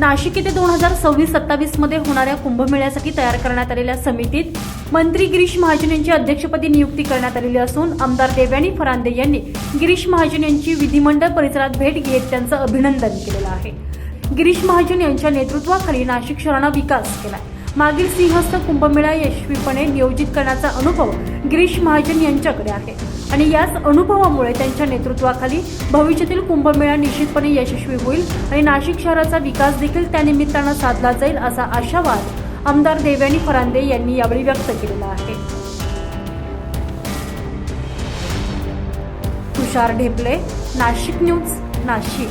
नाशिक येथे दोन हजार सव्वीस सत्तावीसमध्ये होणाऱ्या कुंभमेळ्यासाठी तयार करण्यात आलेल्या समितीत मंत्री गिरीश महाजन यांची अध्यक्षपदी नियुक्ती करण्यात आलेली असून आमदार देवयानी फरांदे यांनी गिरीश महाजन यांची विधिमंडळ परिसरात भेट घेत त्यांचं अभिनंदन केलेलं आहे. गिरीश महाजन यांच्या नेतृत्वाखाली नाशिक शहरानं विकास केला मागील सिंहस्थ कुंभमेळा यशस्वीपणे नियोजित करण्याचा अनुभव गिरीश महाजन यांच्याकडे आहे. आणि याच अनुभवामुळे त्यांच्या नेतृत्वाखाली भविष्यातील कुंभमेळा निश्चितपणे यशस्वी होईल आणि नाशिक शहराचा विकास देखील त्यानिमित्तानं साधला जाईल असा आशावाद आमदार देवयानी फरांदे यांनी यावेळी व्यक्त केलेला आहे. तुषार ढेपले नाशिक न्यूज नाशिक.